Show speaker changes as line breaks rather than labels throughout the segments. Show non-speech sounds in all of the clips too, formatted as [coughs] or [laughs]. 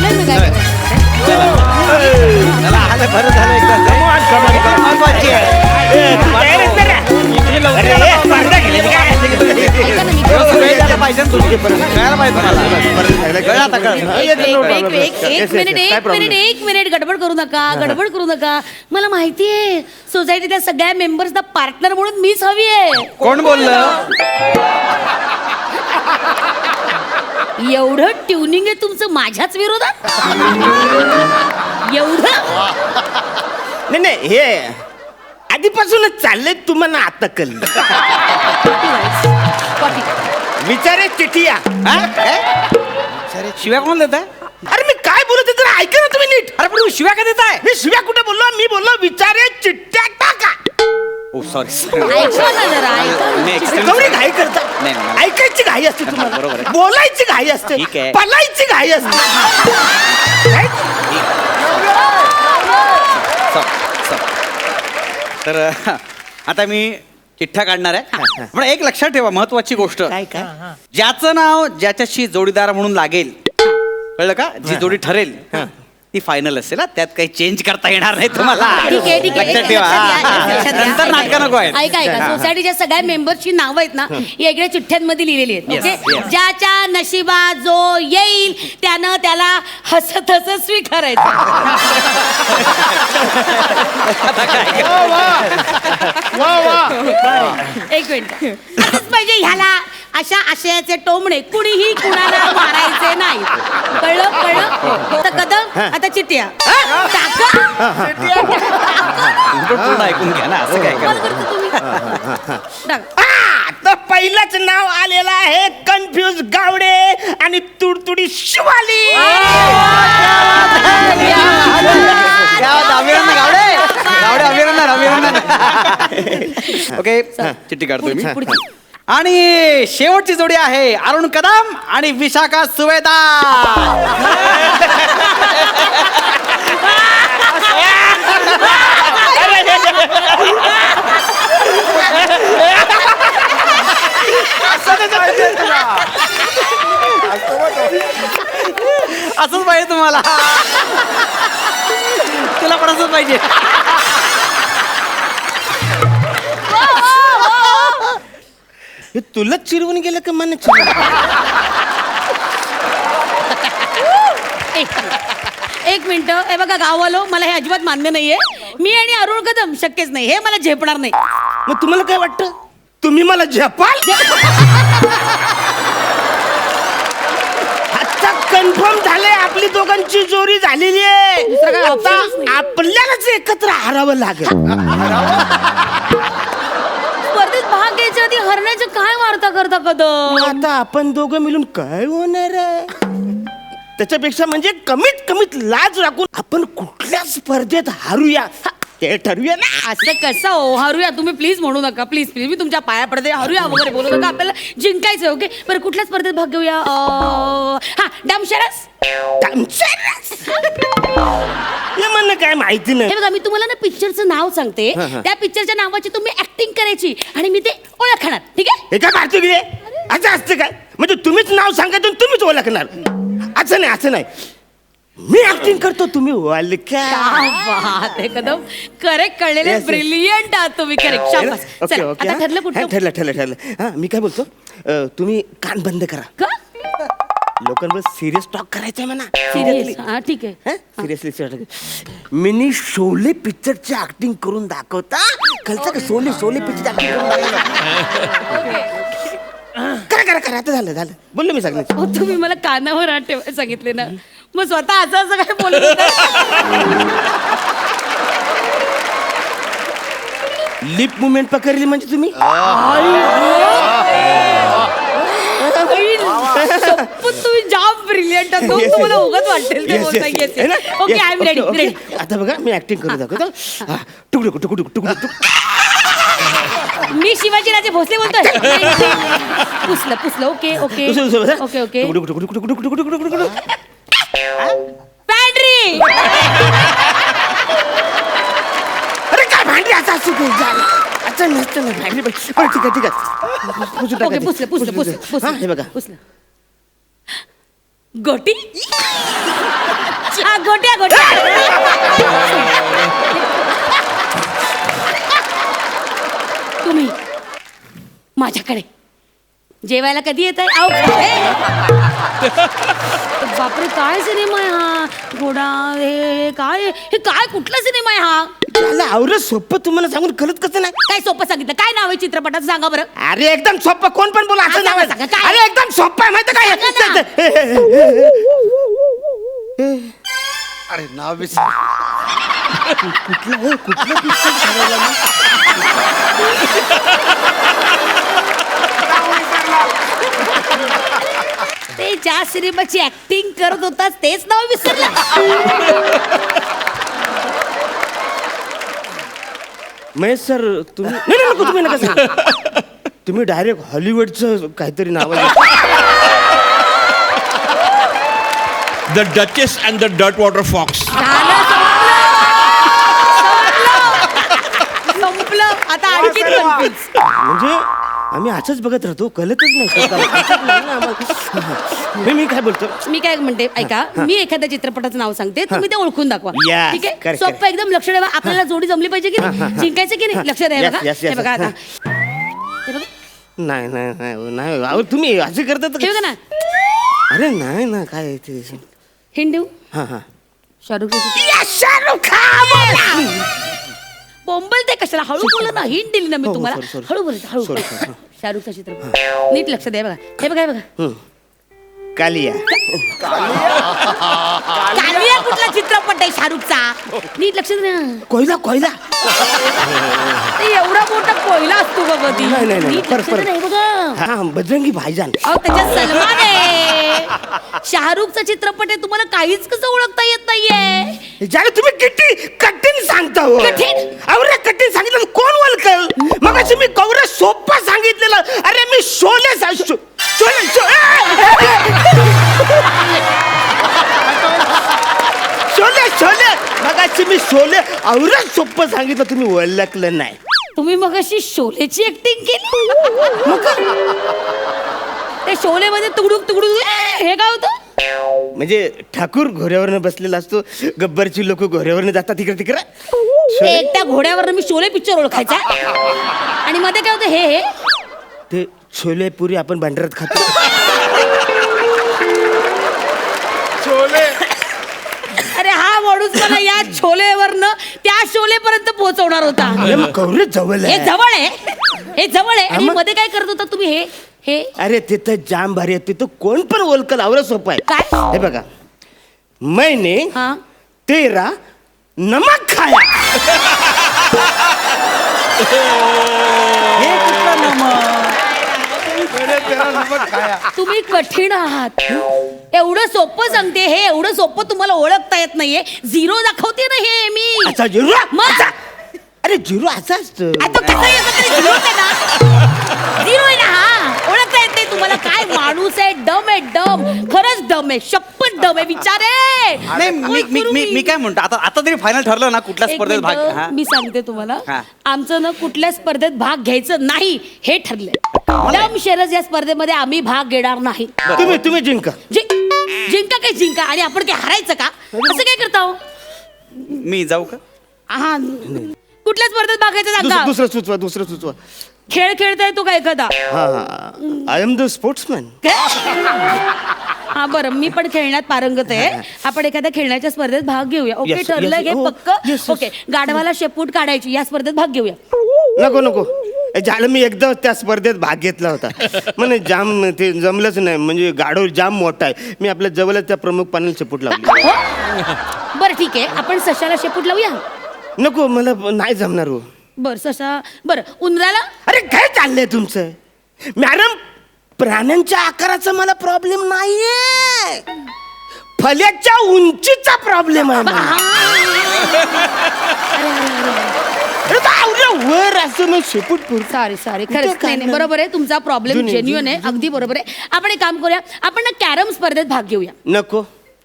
पडलंय मी काय करायचं?
चला आलं बरं झालं एकदा. महत्वाची आहे
अरे, स्पर्धा केली काय?
ऐका ना, मी
व्यवस्थित वेळ द्यायला पाहिजे ना तुझी परत. कळायला पाहिजे तुम्हाला. कळलं आता कळलं.
एक एक- एक- एक मिनिट एक मिनिट एक मिनिट. गडबड करू नका गडबड करू नका. मला माहितीये सोसायटीतल्या सगळ्या मेंबर्सना पार्टनर म्हणून मीच हवी आहे.
कोण बोललं?
एवढं ट्युनिंग आहे तुमचं माझ्याच विरोधात? एवढं?
नाही नाही हे आधीपासूनच चाललंय तुम्हाला आता कळलं.
पाटील.
विचारे चिठिया
हा? काय? शिव्या कोण देत आहे?
अरे मी काय बोलत होतो जरा ऐका ना तुम्ही नीट.
अरे पण तुम्ही शिव्या का देताय?
मी शिव्या कुठे बोललो? मी बोललो विचारे चिठ्ठ्या. टाका
सॉरी
ऐका ना जरा ऐका ना.
नाही, excuse
कवडी घाई करता.
नाही, नाही.
ऐकायची घाई असते तुम्हाला.
बरोबर आहे.
बोलायची घाई असते.
ठीक आहे.
पलायची घाई असते?
तर अ, आता मी चिठ्ठ्या काढणार आहे. पण एक लक्षात ठेवा महत्वाची गोष्ट.
काय काय?
ज्याचं नाव ज्याच्याशी जोडीदार म्हणून लागेल कळलं का? जी जोडी ठरेल ती फायनल असेल हा. त्यात काही चेंज करता येणार नाही तुम्हाला.
ठीक आहे ठीक आहे.
लक्षात
एक-
ठेवा
लक्षात घ्या. लक्षात घ्या.
नंतर
ऐका,
नाटकं नको आहेत.
ऐका ऐका. सोसायटीच्या सगळ्या मेंबर्सची नावं आहेत ना वेगळ्या चिठ्ठ्यांमध्ये लिहिलेली आहेत
Yes,
ओके
yes.
ज्याच्या नशिबात जो येईल त्यानं त्याला हसत हसत स्वीकारायचं एक मिनिट. असंच पाहिजे ह्याला अशा आशयाचे टोमणे कुणीही कुणाला मारायचे नाही. कळलं? कळलं? आता कदम आता टाका.
पूर्ण ऐकून घ्या ना असं काय
कॉल
करा
करतो तुम्ही. टाका.
आ, तर पहिलंच नाव आलेलं आहे कन्फ्युज गावडे आणि तुडतुडी शिवाली.
या, अभिनंदन गावडे. गावडे अभिनंदन अभिनंदन. [laughs] ओके चिठ्ठी काढतोय मी.
पुढची, पुढची.
आणि शेवटची जोडी आहे अरुण कदम आणि विशाखा सुवेदार असंच पाहिजे तुम्हाला. तुला पण असंच पाहिजे.
हे तुलाच चिरवून गेलं का मन
एक एक मिनिट. हे बघा गाववालो मला हे अजिबात मान्य नाहीये. मी आणि अरुण कदम शक्यच नाही. हे मला झेपणार नाही.
मग तुम्हाला काय वाटतं? तुम्ही मला झपाल? आता कन्फर्म झालंय आपली दोघांची जोडी झालेली आहे.
दुसरा काय
आता
optionच नाही.
आपल्यालाच एकत्र हारावं लागेल.
हरण्याचं काय वार्ता करता कदम?
आता आपण दोघं मिळून काय होणार आहे? त्याच्यापेक्षा म्हणजे कमीत कमीत लाज राखून आपण कुठल्या स्पर्धेत हारूया? ते ठरवूया ना.
असं कसं हो? हरूया तुम्ही प्लीज म्हणू नका प्लीज प्लीज मी तुमच्या पाया पडते. हरूया वगैरे बोलू नका. आपल्याला जिंकायचं ओके बरं कुठल्या स्पर्धेत भाग घेऊया? अं, हा डामशरस.
डान्सरच. हे म्हणणं काय माहिती नाही.
बघा मी तुम्हाला ना पिक्चरचं नाव सांगते. त्या पिक्चरच्या नावाची तुम्ही ऍक्टिंग करायची आणि मी ते ओळखणार ठीक आहे?
हे काय भारती असं असतं काय? म्हणजे तुम्हीच नाव सांगायचं आणि तुम्हीच ओळखणार. असं नाही असं नाही. मी ऍक्टिंग करतो तुम्ही ओळखा
काय बात आहे कदम. करेक्ट कळलेले
Yes, yes.
ब्रिलियंट आहात तुम्ही. करेक्ट शाबास.
ओके
चला,
ओके
आता ठरलं
हा,
कुठलं
ठरलं ठरलं ठरलं. हा मी काय बोलतो? अं, तुम्ही कान बंद करा.
का?
लोकांवर सिरियस टॉक करायचंय म्हणा.
सिरियस हा ठीक आहे.
सिरियसली मिनी शोले पिक्चरची ऍक्टिंग करून दाखवता? कळतं का शोले शोले पिक्चर ऍक्टिंग करून दाखवता? करा करा करा. आता झालं झालं. बोललो मी सगळं
हो तुम्ही मला कानावर हात ठेवायला सांगितले ना. मग स्वतः असं असं काय बोलत होते?
लिप मुवमेंट पकडली म्हणजे तुम्ही? [laughs]
तुम्ही जाम ब्रिलियंट आहात. हो. तुम्हाला उगत वाटेल ते
Yes,
बोलता
yes,
येत
है ना?
Okay
Yes,
I am
okay,
ready
okay.
Ready
आता बघा मी ऍक्टिंग करू दाखवतो. हा, टुकडुक टुकडुक टुकडुक टुक.
मी शिवाजी राजे भोसले बोलतोय? [laughs] पुसलं पुसलं. ओके ओके
दुसरं, दुसरं, दुसरं.
Okay okay. पॅन्ट्री
अरे काय भांडी असं असू दे, झालं. अच्छा नसतं ना भांडी बरं ठीक आहे ठीक आहे. पुसून टाका
ओके
ते.
पुसलं पुसलं
पुसून
पुसलं.
हा, हे बघा.
पुसलं. गोटी? [laughs] हा गोट्या गोट्या. तुम्ही माझ्याकडे. जेवायला कधी येत आहे [laughs] बापरे काय सिनेमा आहे हा घोडा हे काय हे काय कुठला सिनेमा आहे हा
मला आवरत सोपं तुम्हाला सांगून कळत कसं नाही
काय सोपं सांगितलं काय नाव आहे चित्रपटाचं सांगा बरं
अरे एकदम सोपं कोण पण बोला असं नाव आहे.
सांगा, काय?
अरे एकदम सोपं आहे माहिती
सांगा ना.
काय
अरे नाव विसर
कुठलं हे? कुठलं picture ठरवलं ना?
ते ज्या सिनेमाची ऍक्टिंग करत होतास तेच नाव विसरलं
महेश सर तुम्ही नाही नाही, नको तुम्ही नका सांगू. तुम्ही डायरेक्ट हॉलिवूडचं काहीतरी नाव
The Duchess and the Dirtwater Fox.
झालं संपलं. संपलं आता आणखी confuse.
म्हणजे आम्ही असंच बघत राहतो कळतच नाही स्वतःला. नाही ना आम्हाला. मी मी काय बोलतो?
मी काय म्हणते ऐका मी एखाद्या चित्रपटाचं नाव सांगते तुम्ही ते ओळखून दाखवा.
Yes,
ठीक आहे?
correct,
सोपं
correct.
एकदम लक्ष द्या आपल्याला जोडी जमली पाहिजे की नाही? जिंकायचं की नाही? लक्ष द्या
Yes,
बघा.
yes, yes,
हे बघा
yes.
आता. हे. बघा.
नाही नाही नाही नाही. अहो, तुम्ही असं
हे बघा ना.
अरे नाही ना काय ते?
देऊ
हा हा.
शाहरुख
शाहरुख खान!
बोंबल ते कशाला? हळू बोला ना. हिंट दिली ना मी
हो, हो,
तुम्हाला.
sorry.
हळू बोलायचं हळू.
Sorry, [laughs] sorry.
शाहरुखचा चित्रपट. नीट लक्ष द्या बघा. हे बघा हे बघा.
कालिया.
कालिया? कुठला चित्रपट आहे शाहरुखचा? नीट लक्ष द्या
कोयला कोयला. [laughs] नाही, नाही, नाही. परत,
बघा.
हा बजरंगी भाईजान
अहो त्याच्यात सलमान आहे. [laughs] शाहरुखचा चित्रपट आहे तुम्हाला काहीच कसं ओळखता येत नाहीये.
ज्याला तुम्ही किती कठीण सांगता हो.
कठीण?
अरे कठीण सांगितलं. कोण वलकल मग अशी मी कवरे सोपं सांगितलेलं. अरे मी शोले सा- शो- शोले शो- शोले शोले. मग मी शोले अवरच सोपं सांगितलं. तुम्ही ओळखलं नाही.
तुम्ही मग अशी शोलेची ऍक्टिंग केली? ते शोले मध्ये तुकडूक तुकडूक हे काय होतं?
म्हणजे ठाकूर घोड्यावरनं बसलेला असतो गब्बरची लोक घोड्यावरनं जातात तिकडे तिकडे.
ते एकट्या घोड्यावर मी शोले पिक्चर ओळखायचा. आणि मध्ये काय होतं हे हे.
ते छोले पुरी आपण भांडारात खातो.
चोले
अरे हा माणूस मला या छोलेवरनं त्या शोले पर्यंत पोहोचवणार होता.
अरे मग कवरे जवळ
हे
आहे.
जवळ आहे. हे जवळ आहे. आणि
मग?
मध्ये काय करत होता तुम्ही हे? हे?
अरे तिथं जाम भारी आहे तिथं कोण पण ओळखल आवडं सोपं आहे.
काय?
हे बघा. मैंने
हा.
तेरा नमक खाया.
हे कुठलं नमक?
मैंने तेरा नमक खाया.
तुम्ही कठीण आहात. एवढं सोपं सांगते हे. एवढं सोपं तुम्हाला ओळखता येत नाहीये. झिरो दाखवते ना हे.
असा झिरो
मग?
असा. अरे झिरो असा असतो
आता कसं येतं तरी झिरो आहे ना? झिरो आहे ना हा. ओळखता येत नाही तुम्हाला काय? माणूस आहे डम आहे डम खरंच डम आहे शप्पथ डम आहे विचार. आहे
नाही मी मी मी मी? काय म्हणतो? आता आता तरी फायनल ठरलं ना कुठल्या
एक
स्पर्धेत भाग?
मिनिटं,
हा?
मी सांगते तुम्हाला.
हा.
आमचं ना कुठल्या स्पर्धेत भाग घ्यायचं नाही हे ठरलंय. डम शरज या स्पर्धेमध्ये आम्ही भाग घेणार नाही.
तुम्ही तुम्ही जिंका.
जि- जिंका काय जिंका? आणि आपण काय हरायचं का? असं काय करता हो?
मी जाऊ का?
हा कुठल्या स्पर्धेत भाग घ्यायचं
दुसरं
सांगा
दुसरं सुचवा दुसरं सुचवा.
खेळ खेळताय तो का एखादा?
हा हा. आय एम द स्पोर्ट्समॅन
हा बरं. मी पण खेळण्यात पारंगत आहे. [laughs] आपण एखाद्या खेळण्याच्या स्पर्धेत भाग घेऊया. ओके
Yes,
ठरलं
yes,
हे
हो.
पक्क?
Yes.
ओके गाढवाला शेपूट काढायची. या स्पर्धेत भाग घेऊया.
नको नको. ए, झालं मी एकदा त्या स्पर्धेत भाग घेतला होता. म्हणे जाम ते जमलंच नाही. म्हणजे गाडो जाम मोठा आहे. मी आपल्या जवळच त्या प्रमुख पाण्याला शेपूट लावली.
हो? बरं ठीक आहे. आपण सशाला शेपूट लावूया?
नको मला नाही जमणार हो.
बर ससा बरं. उंदराला?
अरे काय चाललंय तुमचं? मॅडम प्राण्यांच्या आकाराचा मला प्रॉब्लेम नाहीये. फल्याच्या उंचीचा प्रॉब्लेम आहे मला. अरे बावरे, वर असं मग शेपूट
सॉरी सॉरी
इथं
खरंच
काय
नाही नाही.
नाही.
बरोबर आहे तुमचा प्रॉब्लेम
जुनी-
जेन्युअन आहे. अगदी बरोबर आहे. आपण एक काम करूया आपण ना कॅरम स्पर्धेत भाग घेऊया.
नको.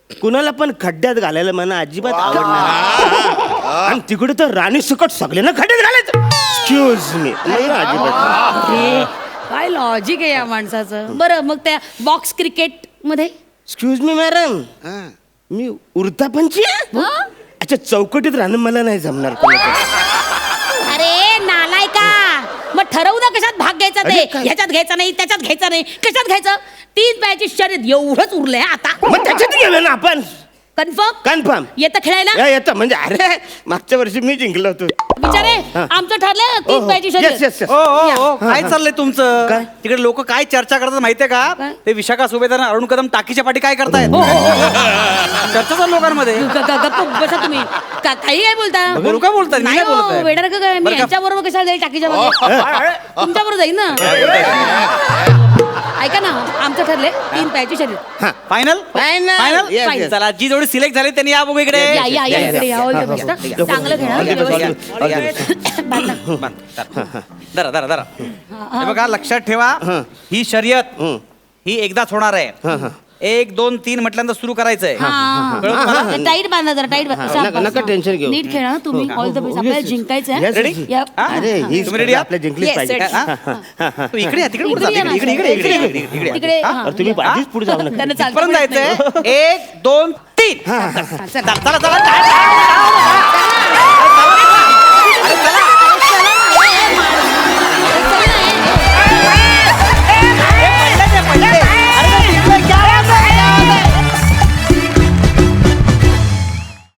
कुणाला पण खड्ड्यात घालायला मला अजिबात आवडणार आणि तिकडे तर राणी सुकट सगळे ना खड्ड्यात घालायचं. एक्सक्यूज मी अजिबात
अरे, काय लॉजिक आहे या माणसाचं? बरं मग त्या बॉक्स क्रिकेटमध्ये
एक्सक्यूज मी मॅडम मी उरता पंची
हा?
अच्छा चौकटीत राहणं मला नाही जमणार कोणाचं.
अरे नालाय का मग ठरवू ना कशात भाग घ्यायचा
अरे
ते
काय?
ह्याच्यात घ्यायचा नाही त्याच्यात घ्यायचा नाही कशात घ्यायचं? तीन पायाची शर्यत एवढंच उरलंय आता.
मग त्याच्यात गेलो ना आपण.
कन्फर्म
कन्फर्म
येतं खेळायला?
या येतं. म्हणजे अरे मागच्या वर्षी मी जिंकलो होतो.
विचारे आमचं ठरलं? तीन
हो. Yes, yes.
ओ ओ ओ काय चाललंय तुमचं? तिकडे लोक काय चर्चा करतात माहितीये का? ते विशाखा सुभेदार आणि अरुण कदम टाकीच्या पाठी काय करतायत?
हो,
चर्चा चालू लोकांमध्ये.
ग- ग- गप्प बसा तुम्ही. का- काही काय बोलता.
बोलू का बोलताय? मी
नाही
काय बोलताय?
हो, वेडर का काय? मी? यांच्या बरोबर कशाला जाईल टाकीच्या तुमच्या बरोबर जाईल ना? ऐका ना आमचं ठरलंय तीन पायाची शर्यत
फायनल
Final.
Final
Yes.
चला जी जोडी सिलेक्ट झाली त्यांनी या बघू इकडे.
या या या इकडे या all the best, हा. चांगलं व्यवस्थित. [coughs] बांधा.
बांध. धरा. धरा धरा हे बघा लक्षात ठेवा ही. शर्यत ही एकदाच होणार आहे. एक दोन तीन म्हटल्यानंतर सुरू करायचंय
टाईट बांधा जरा टाईट
नका- नका tension घेऊ.
नीट खेळा तुम्ही ऑल द बेस्ट आपल्याला जिंकायचं आहे
Yes, yes.
या.
अरे ही
तुम्ही ready आहात?
आपल्या जिंकलीच
Yes,
पाहिजे
yes.
हा, हा, हा, हा. [laughs]
तू इकडे या, तिकडे कुठे
इकडे
जाते?
या ना.
इकडे इकडे इकडे इकडे इकडे इकडे इकडे
तिकडे हा.
अरे तुम्ही आधीच पुढे जाऊ नका
त्यांना चालतं
पर्यंत
पण येत नाही.
जायचंय एक दोन तीन
चला.
चला चला चला